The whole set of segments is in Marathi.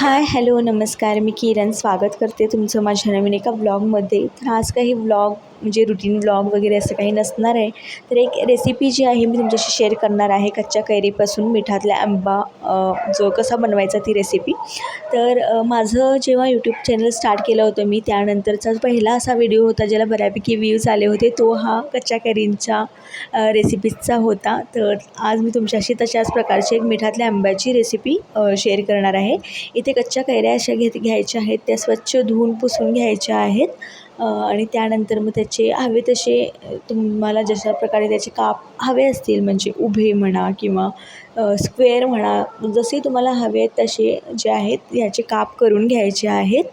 हाय हॅलो नमस्कार. मी किरण. स्वागत करते तुमचं माझ्या नवीन एका ब्लॉगमध्ये तर आज काही व्लॉग म्हणजे रुटीन व्लॉग वगैरे असं काही नसणार आहे. तर एक रेसिपी जी आहे मी तुमच्याशी शेअर करणार आहे कच्च्या कैरीपासून मिठातल्या आंबा जो कसा बनवायचा ती रेसिपी तर माझं जेव्हा यूट्यूब चॅनल स्टार्ट केलं होतं मी त्यानंतरचा पहिला असा व्हिडिओ होता ज्याला बऱ्यापैकी व्ह्यूज आले होते तो हा कच्च्या कैरींच्या रेसिपीजचा होता. तर आज मी तुमच्याशी तशाच प्रकारची एक मिठातल्या आंब्याची रेसिपी शेअर करणार आहे. इथे कच्च्या कैऱ्या अशा घेत घ्यायच्या आहेत त्या स्वच्छ धुवून पुसून घ्यायच्या आहेत. आणि त्यानंतर मग त्याचे हवे तसे तुम्हाला जशा प्रकारे त्याचे काप हवे असतील म्हणजे उभे म्हणा किंवा स्क्वेअर म्हणा जसे तुम्हाला हवे आहेत तसे जे आहेत ह्याचे काप करून घ्यायचे आहेत.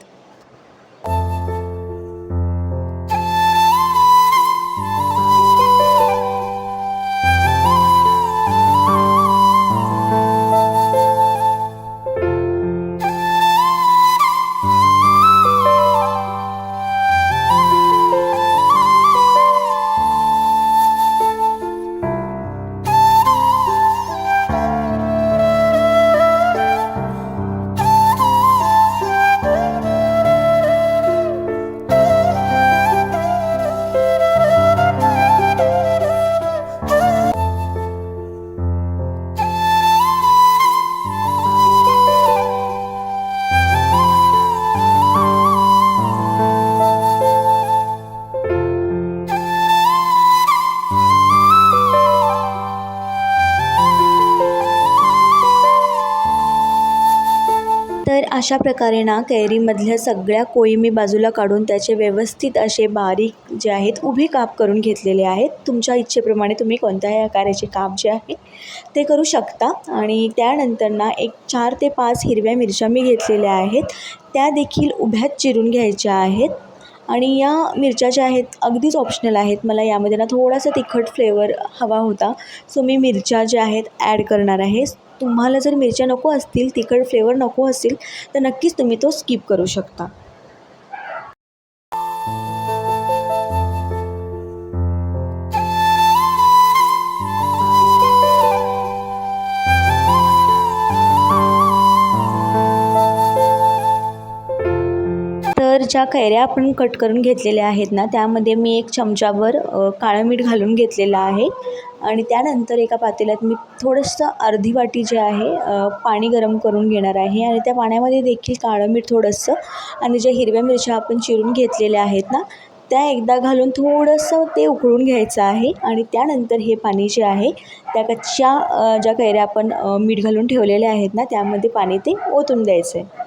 तर अशा प्रकारे ना कैरीमधल्या सगळ्या कोळी मी बाजूला काढून त्याचे व्यवस्थित असे बारीक जे आहेत उभे काप करून घेतलेले आहेत. तुमच्या इच्छेप्रमाणे तुम्ही कोणत्याही आकाराचे काप जे आहे ते करू शकता. आणि त्यानंतर ना एक चार ते पाच हिरव्या मिरच्या मी घेतलेल्या आहेत. त्या देखील उभ्यात चिरून घ्यायच्या आहेत. आणि या मिरच्या ज्या आहेत अगदीच ऑप्शनल आहेत. मला यामध्ये ना थोडासा तिखट फ्लेवर हवा होता. सो मी मिरच्या ज्या आहेत ॲड करणार आहे. तुम्हाला जर मिरच्या नको असतील तिखट फ्लेवर नको असतील तर नक्कीच तुम्ही तो स्किप करू शकता. तर ज्या कैऱ्या आपण कट करून घेतलेल्या आहेत ना त्यामध्ये मी एक चमचाभर काळं मीठ घालून घेतलेलं आहे. आणि त्यानंतर एका पातेल्यात मी थोडंसं अर्धी वाटी जे आहे पाणी गरम करून घेणार आहे. आणि त्या पाण्यामध्ये देखील काळं मीठ थोडंसं आणि ज्या हिरव्या मिरच्या आपण चिरून घेतलेल्या आहेत ना त्या एकदा घालून थोडंसं ते उकळून घ्यायचं आहे. आणि त्यानंतर हे पाणी जे आहे त्या कच्च्या ज्या कैऱ्या आपण मीठ घालून ठेवलेल्या आहेत ना त्यामध्ये पाणी ते ओतून द्यायचं आहे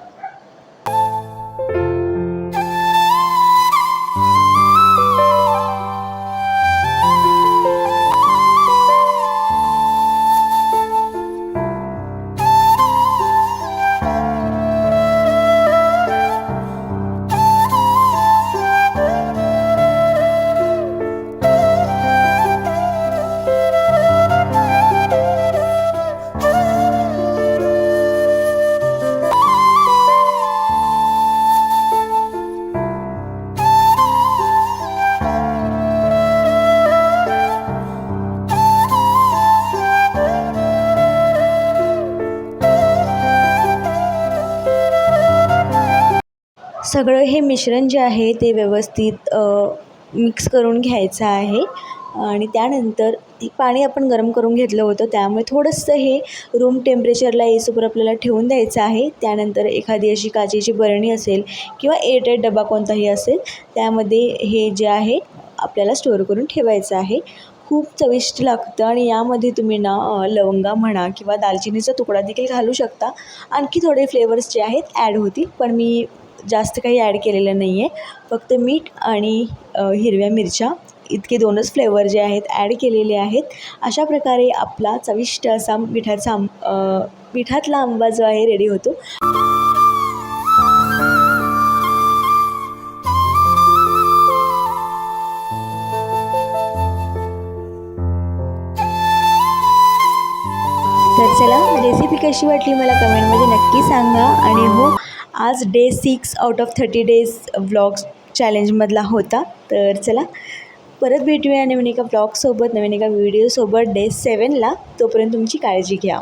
सगळं हे मिश्रण जे आहे ते व्यवस्थित मिक्स करून घ्यायचं आहे. आणि त्यानंतर पाणी आपण गरम करून घेतलं होतं त्यामुळे थोडंसं हे रूम टेम्परेचरला येईसोबत आपल्याला ठेवून द्यायचं आहे. त्यानंतर एखादी अशी काचेची बरणी असेल किंवा एअरटाईट डबा कोणताही असेल त्यामध्ये हे जे आहे आपल्याला स्टोअर करून ठेवायचं आहे. खूप चविष्ट लागतं आणि यामध्ये तुम्ही ना लवंगा म्हणा किंवा दालचिनीचा तुकडा देखील घालू शकता. आणखी थोडे फ्लेवर्स जे आहेत ॲड होतील पण मी जास्त काही ॲड केलेलं नाही आहे फक्त मीठ आणि हिरव्या मिरच्या इतके दोनच फ्लेवर जे आहेत ॲड केलेले आहेत. अशा प्रकारे आपला चविष्ट असा मिठाचा आंब पिठातला मिठातला आंबा जो आहे रेडी होतो. तर चला रेसिपी कशी वाटली मला कमेंटमध्ये नक्की सांगा. आणि हो आज day six out of thirty days vlogs चॅलेंजमधला होता. तर चला परत भेटूया नवीन एका ब्लॉगसोबत नवीन एका व्हिडिओसोबत डे सेवनला तोपर्यंत तुमची काळजी घ्या.